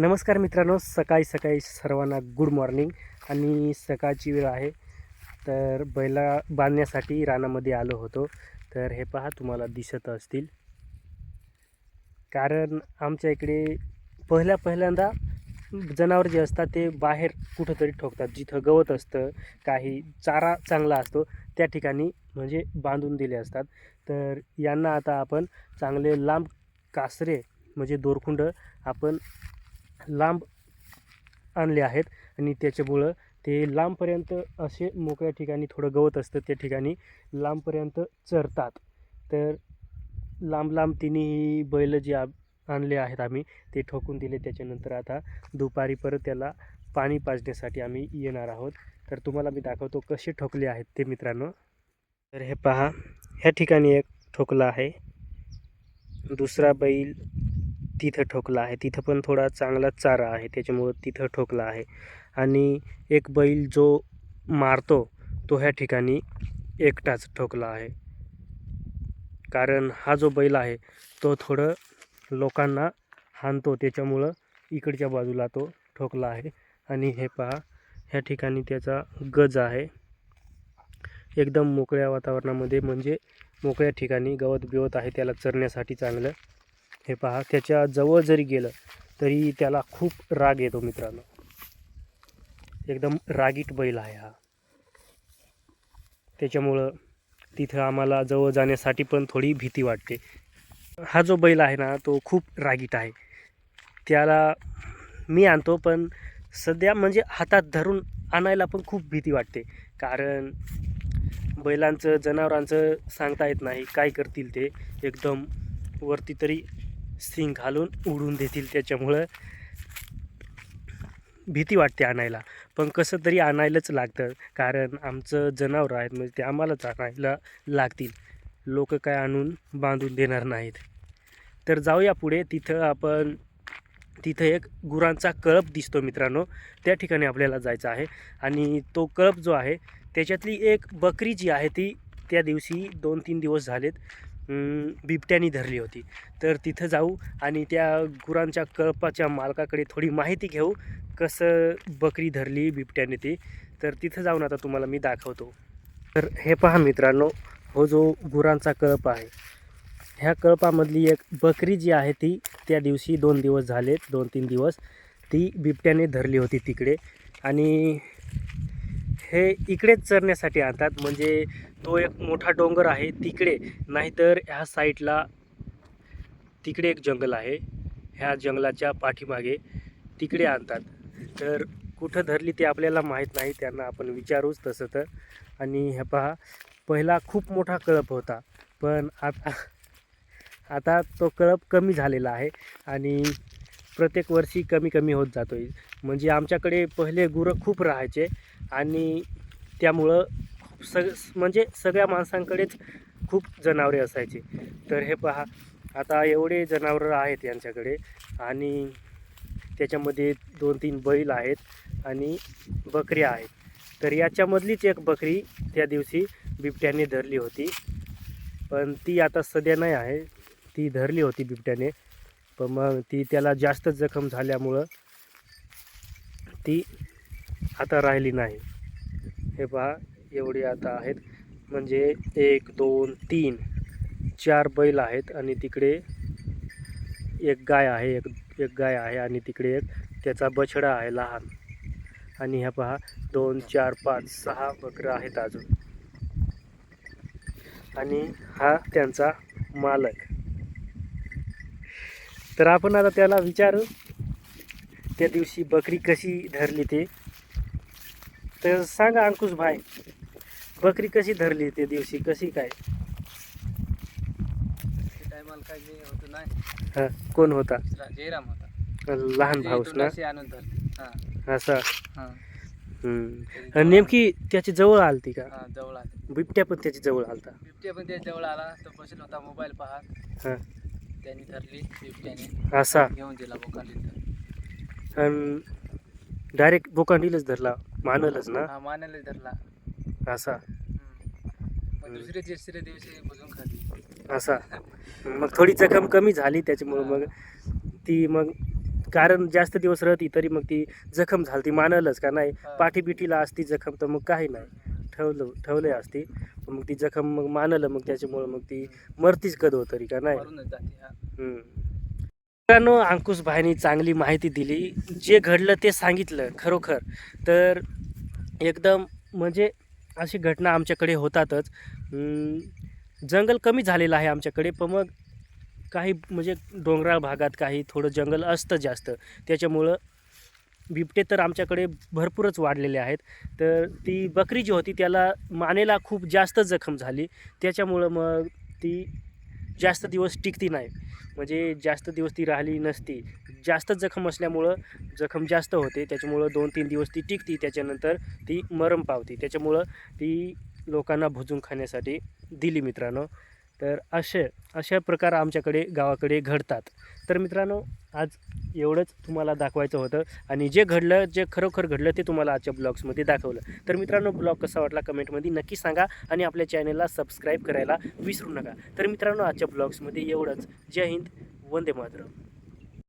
नमस्कार मित्रांनो सकाळी सकाळी सर्वांना गुड मॉर्निंग आणि सकाळची वेळ आहे तर बैला बांधण्यासाठी रानामध्ये आलो होतो. तर हे पहा तुम्हाला दिसत असतील. कारण आमच्या इकडे पहिल्या पहिल्यांदा जनावर जे असतात ते बाहेर कुठंतरी ठोकतात. जिथं गवत असतं काही चारा चांगला असतो त्या ठिकाणी म्हणजे बांधून दिले असतात. तर यांना आता आपण चांगले लांब कासरे म्हणजे दोरखुंड आपण लांब आणले आहेत आणि त्याच्यामुळं ते लांबपर्यंत असे मोकळ्या ठिकाणी थोडं गवत असतं त्या ठिकाणी लांबपर्यंत चरतात. तर लांब लांब तिन्ही बैल जे आ आणले आहेत आम्ही ते ठोकून दिले. त्याच्यानंतर आता दुपारी परत त्याला पाणी पाजण्यासाठी आम्ही येणार आहोत. तर तुम्हाला मी दाखवतो कसे ठोकले आहेत ते मित्रांनो. तर हे पहा ह्या ठिकाणी एक ठोकला आहे. दुसरा बैल तिथं ठोकला आहे. तिथं पण थोडा चांगला चारा आहे. त्याच्यामुळं तिथं ठोकला आहे. आणि एक बैल जो मारतो तो ह्या ठिकाणी एकटाच ठोकला आहे. कारण हा जो बैल आहे तो थोडं लोकांना हाणतो. त्याच्यामुळं इकडच्या बाजूला तो ठोकला आहे. आणि हे पहा ह्या ठिकाणी त्याचा गज आहे. एकदम मोकळ्या वातावरणामध्ये म्हणजे मोकळ्या ठिकाणी गवत बिवत आहे. त्याला चरण्यासाठी चांगलं हे पहा त्याच्याजवळ जरी गेलं तरी त्याला खूप राग येतो मित्रांनो. एकदम रागीट बैल आहे हा. त्याच्यामुळं तिथं आम्हाला जवळ जाण्यासाठी पण थोडी भीती वाटते. हा जो बैल आहे ना तो खूप रागीट आहे. त्याला मी आणतो पण सध्या म्हणजे हातात धरून आणायला पण खूप भीती वाटते. कारण बैलांचं जनावरांचं सांगता येत नाही काय करतील ते. एकदम वरती तरी सिंग घालून उडून देतील त्याच्यामुळं भीती वाटते आणायला. पण कसं तरी आणायलाच लागतं. कारण आमचं जनावरं आहेत म्हणजे ते आम्हालाच आणायला लागतील. लोक काय आणून बांधून देणार नाहीत. तर जाऊया पुढे. तिथं आपण तिथं एक गुरांचा कळप दिसतो मित्रांनो. त्या ठिकाणी आपल्याला जायचं आहे. आणि तो कळप जो आहे त्याच्यातली एक बकरी जी आहे ती त्या दिवशी दोन तीन दिवस झालेत. बिबट्यानी धरली होती. तर तिथं जाऊ आणि त्या गुरांच्या कळपाच्या मालकाकडे थोडी माहिती घेऊ कसं बकरी धरली बिबट्याने ती. तर तिथं जाऊन आता तुम्हाला मी दाखवतो. तर हे पहा मित्रांनो हो जो गुरांचा कळप आहे. ह्या कळपामधली एक बकरी जी आहे ती त्या दिवशी दोन दिवस झालेत दोन तीन दिवस ती बिबट्याने धरली होती तिकडे. आणि हे इकडेच चरण्यासाठी आणतात. म्हणजे तो एक मोठा डोंगर आहे तिकडे. नाहीतर ह्या साईडला तिकडे एक जंगल आहे. ह्या जंगलाच्या पाठीमागे तिकडे आणतात. तर कुठं धरली ते आपल्याला माहीत नाही. त्यांना आपण विचारूच तसं तर. आणि हे पहा पहिला खूप मोठा कळप होता. पण आता आता तो कळप कमी झालेला आहे. आणि प्रत्येक वर्षी कमी कमी होत जातो आहे म्हणजे आमच्याकडे पहिले गुरं खूप राहायचे आणि त्यामुळं सग म्हणजे सगळ्या माणसांकडेच खूप जनावरे असायचे. तर हे पहा आता एवढे जनावरं आहेत यांच्याकडे आणि त्याच्यामध्ये दोन तीन बैल आहेत आणि बकऱ्या आहेत. तर याच्यामधलीच एक बकरी त्या दिवशी बिबट्याने धरली होती. पण ती आता सध्या नाही आहे. ती धरली होती बिबट्याने. पण मग ती त्याला जास्त जखम झाल्यामुळं ती आता राहिली नाही. हे पहा एवढी आता आहेत. म्हणजे एक दोन तीन चार बैल आहेत आणि तिकडे एक गाय आहे एक एक गाय आहे आणि तिकडे एक त्याचा बछडा आहे लहान. आणि ह्या पहा दोन चार पाच सहा बकरं आहेत अजून. आणि हा त्यांचा मालक. तर आपण आता त्याला विचारू त्या दिवशी बकरी कशी धरली ते? तर सांगा अंकुश भाई बकरी कशी धरली त्या दिवशी? कशी काय? टायमाला काय जे होतं नाही. हा कोण होता? जयराम होता. लहान भाऊस ना? धरली. हा. असा? हा. हम्म. त्याची आणि नेमकी त्याची जवळ आलती का? हा जवळ आले. बिबट्या पण त्याची जवळ आलता. बिबट्या पण त्या जवळ आला. तो बसेल होता मोबाईल पाहत. हा. त्यांनी धरली बिबट्याने असा. घेऊन दिला बोकाली आणि डायरेक्ट बोकांडीलच धरला मानलच ना? हा मानायला धरला. असा. मग दुसऱ्या तिसऱ्या दिवशी बुजून खाली. असा. मग थोडी जखम कमी झाली त्याच्यामुळं मग ती मग कारण जास्त दिवस राहती तरी मग ती जखम झाली ती मानलच का नाही? हा. पाठी बिठीला असती जखम तर मग काही नाही. ठेवलं ठेवलंय असती. मग ती जखम मग मानलं मग त्याच्यामुळं मग ती मरतीच कधो तरी का नाही? मरूनच जाते हा. हम्म. मित्रांनो अंकुश भाईनी चांगली माहिती दिली. जे घडलं ते सांगितलं खरोखर. तर एकदम म्हणजे अशी घटना आमच्याकडे होतातच. जंगल कमी झालेलं आहे आमच्याकडे पण मग काही म्हणजे डोंगराळ भागात काही थोडं जंगल असतं जास्त. त्याच्यामुळं बिबटे तर आमच्याकडे भरपूरच वाढलेले आहेत. तर ती बकरी जी होती त्याला मानेला खूप जास्त जखम झाली. त्याच्यामुळं मग ती जास्त दिवस टिकती नाही. म्हणजे जास्त दिवस ती राहिली नसती. जास्त जखम असल्यामुळं जखम जास्त होते. त्याच्यामुळं दोन तीन दिवस ती टिकती. त्याच्यानंतर ती मरम पावती. त्याच्यामुळं ती लोकांना भुजून खाण्यासाठी दिली मित्रांनो. तर असे अशा प्रकार आमच्याकडे गावाकडे घडतात. तर मित्रांनो आज एवढंच तुम्हाला दाखवायचं होतं आणि जे घडलं जे खरोखर घडलं ते तुम्हाला आजच्या ब्लॉग्समध्ये दाखवलं. तर मित्रांनो ब्लॉग कसा वाटला कमेंटमध्ये नक्की सांगा आणि आपल्या चॅनलला सबस्क्राईब करायला विसरू नका. तर मित्रांनो आजच्या ब्लॉग्समध्ये एवढंच. जय हिंद वंदे मातरम.